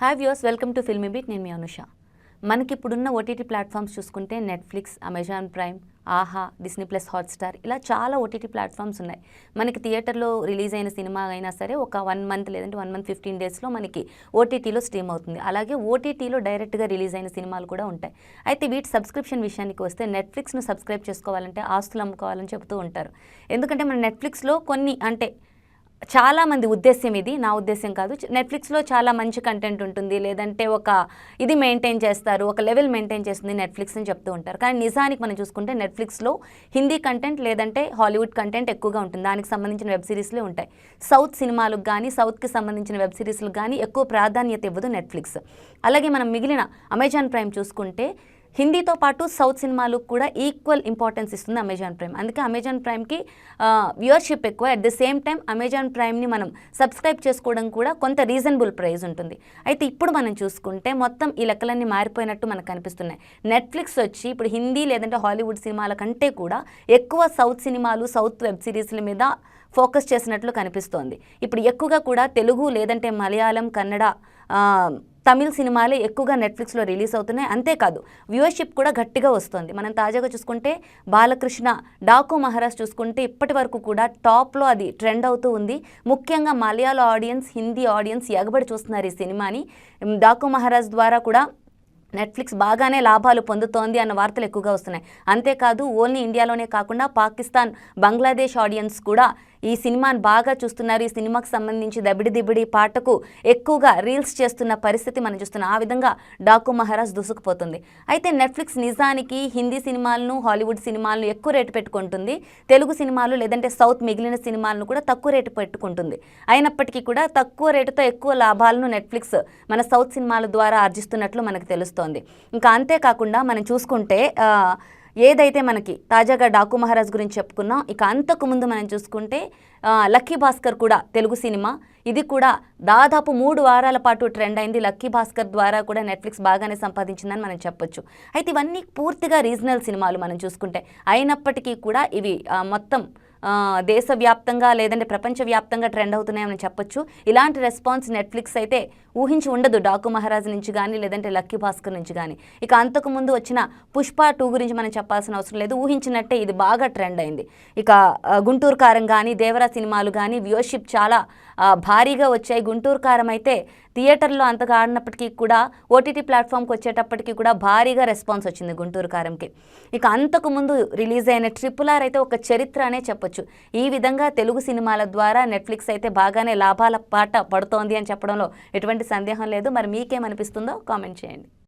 Hi views welcome to Filmibeat నేను మీ అనుష. మనకి ఇప్పుడున్న ఓటీటీ ప్లాట్ఫామ్స్ చూసుకుంటే Netflix Amazon prime Aha Disney plus Hotstar ఇలా చాలా ఓటీటీ ప్లాట్ఫామ్స్ ఉన్నాయి. మనకి థియేటర్లో రిలీజ్ అయిన సినిమా అయినా సరే ఒక వన్ మంత్ లేదంటే వన్ మంత్ ఫిఫ్టీన్ డేస్లో మనకి ఓటీటీలో స్ట్రీమ్ అవుతుంది. అలాగే ఓటీటీలో డైరెక్ట్గా రిలీజ్ అయిన సినిమాలు కూడా ఉంటాయి. అయితే వీటి సబ్స్క్రిప్షన్ విషయానికి వస్తే నెట్ఫ్లిక్స్ను సబ్స్క్రైబ్ చేసుకోవాలంటే ఆస్తులు అమ్ముకోవాలని చెబుతూ ఉంటారు. ఎందుకంటే మన నెట్ఫ్లిక్స్లో కొన్ని అంటే చాలా మంది ఉద్దేశ్యం ఇది నా ఉద్దేశ్యం కాదు. నెట్ఫ్లిక్స్లో చాలా మంచి కంటెంట్ ఉంటుంది. లేదంటే ఒక ఇది మెయింటైన్ చేస్తారు ఒక లెవెల్ మెయింటైన్ చేస్తుంది నెట్ఫ్లిక్స్ అని చెప్తూ ఉంటారు. కానీ నిజానికి మనం చూసుకుంటే నెట్ఫ్లిక్స్లో హిందీ కంటెంట్ లేదంటే హాలీవుడ్ కంటెంట్ ఎక్కువగా ఉంటుంది. దానికి సంబంధించిన వెబ్ సిరీస్లే ఉంటాయి. సౌత్ సినిమాలకు కానీ సౌత్కి సంబంధించిన వెబ్ సిరీస్లకు కానీ ఎక్కువ ప్రాధాన్యత ఇవ్వదు నెట్ఫ్లిక్స్ అలాగే మనం మిగిలిన అమెజాన్ ప్రైమ్ చూసుకుంటే హిందీతో పాటు సౌత్ సినిమాలు కూడా ఈక్వల్ ఇంపార్టెన్స్ ఇస్తుంది అమెజాన్ ప్రైమ్ అందుకే అమెజాన్ ప్రైమ్కి వ్యూవర్షిప్ ఎక్కువ. At the same time Amazon ప్రైమ్ని మనం సబ్స్క్రైబ్ చేసుకోవడం కూడా కొంత రీజనబుల్ ప్రైస్ ఉంటుంది. అయితే ఇప్పుడు మనం చూసుకుంటే మొత్తం ఈ లెక్కలన్నీ మారిపోయినట్టు మనకు కనిపిస్తున్నాయి. నెట్ఫ్లిక్స్ వచ్చి ఇప్పుడు హిందీ లేదంటే హాలీవుడ్ సినిమాల కంటే కూడా ఎక్కువ సౌత్ సినిమాలు సౌత్ వెబ్ సిరీస్ల మీద ఫోకస్ చేసినట్లు కనిపిస్తోంది. ఇప్పుడు ఎక్కువగా కూడా తెలుగు లేదంటే మలయాళం కన్నడ తమిళ్ సినిమాలే ఎక్కువగా నెట్ఫ్లిక్స్లో రిలీజ్ అవుతున్నాయి. అంతేకాదు వ్యూవర్షిప్ కూడా గట్టిగా వస్తుంది. మనం తాజాగా చూసుకుంటే బాలకృష్ణ డాకు మహారాజ్ చూసుకుంటే ఇప్పటి వరకు కూడా టాప్లో అది ట్రెండ్ అవుతూ ఉంది. ముఖ్యంగా మలయాళ ఆడియన్స్ హిందీ ఆడియన్స్ ఎగబడి చూస్తున్నారు ఈ సినిమాని. డాకు మహారాజ్ ద్వారా కూడా నెట్ఫ్లిక్స్ బాగానే లాభాలు పొందుతోంది అన్న వార్తలు ఎక్కువగా వస్తున్నాయి. అంతేకాదు ఓన్లీ ఇండియాలోనే కాకుండా పాకిస్తాన్ బంగ్లాదేశ్ ఆడియన్స్ కూడా ఈ సినిమాను బాగా చూస్తున్నారు. ఈ సినిమాకు సంబంధించి దబిడి దిబిడి పాటకు ఎక్కువగా రీల్స్ చేస్తున్న పరిస్థితి మనం చూస్తున్నాం. ఆ విధంగా డాకు మహారాజ్ దూసుకుపోతుంది. అయితే నెట్ఫ్లిక్స్ నిజానికి హిందీ సినిమాలను హాలీవుడ్ సినిమాలను ఎక్కువ రేటు పెట్టుకుంటుంది. తెలుగు సినిమాలు లేదంటే సౌత్ మిగిలిన సినిమాలను కూడా తక్కువ రేటు పెట్టుకుంటుంది. అయినప్పటికీ కూడా తక్కువ రేటుతో ఎక్కువ లాభాలను నెట్ఫ్లిక్స్ మన సౌత్ సినిమాల ద్వారా ఆర్జిస్తున్నట్లు మనకు తెలుస్తోంది. ఇంకా అంతేకాకుండా మనం చూసుకుంటే ఏదైతే మనకి తాజాగా డాకు మహారాజ్ గురించి చెప్పుకున్నాం ఇక అంతకు ముందు మనం చూసుకుంటే లక్కీ భాస్కర్ కూడా తెలుగు సినిమా. ఇది కూడా దాదాపు మూడు వారాల పాటు ట్రెండ్ అయింది. లక్కీ భాస్కర్ ద్వారా కూడా నెట్ఫ్లిక్స్ బాగానే సంపాదించిందని మనం చెప్పొచ్చు. అయితే ఇవన్నీ పూర్తిగా రీజనల్ సినిమాలు మనం చూసుకుంటే అయినప్పటికీ కూడా ఇవి మొత్తం దేశవ్యాప్తంగా లేదంటే ప్రపంచవ్యాప్తంగా ట్రెండ్ అవుతున్నాయని చెప్పొచ్చు. ఇలాంటి రెస్పాన్స్ నెట్ఫ్లిక్స్ అయితే ఊహించి ఉండదు. డాకు మహారాజ్ నుంచి కానీ లేదంటే లక్కీ భాస్కర్ నుంచి కానీ ఇక అంతకు ముందు వచ్చిన పుష్ప టూ గురించి మనం చెప్పాల్సిన అవసరం లేదు. ఊహించినట్టే ఇది బాగా ట్రెండ్ అయింది. ఇక గుంటూరు కారం కానీ దేవరా సినిమాలు కానీ వ్యూషిప్ చాలా భారీగా వచ్చాయి. గుంటూరు కారం అయితే థియేటర్లో అంతగా ఆడినప్పటికీ కూడా ఓటీటీ ప్లాట్ఫామ్కి వచ్చేటప్పటికీ కూడా భారీగా రెస్పాన్స్ వచ్చింది గుంటూరు కారంకి. ఇక అంతకు ముందు రిలీజ్ అయిన ట్రిపుల్ ఆర్ అయితే ఒక చరిత్ర అనే చెప్పొచ్చు. ఈ విధంగా తెలుగు సినిమాల ద్వారా నెట్ఫ్లిక్స్ అయితే బాగానే లాభాల పాట పడుతోంది అని చెప్పడంలో ఎటువంటి సందేహం లేదు. మరి మీకేమనిపిస్తుందో కామెంట్ చేయండి.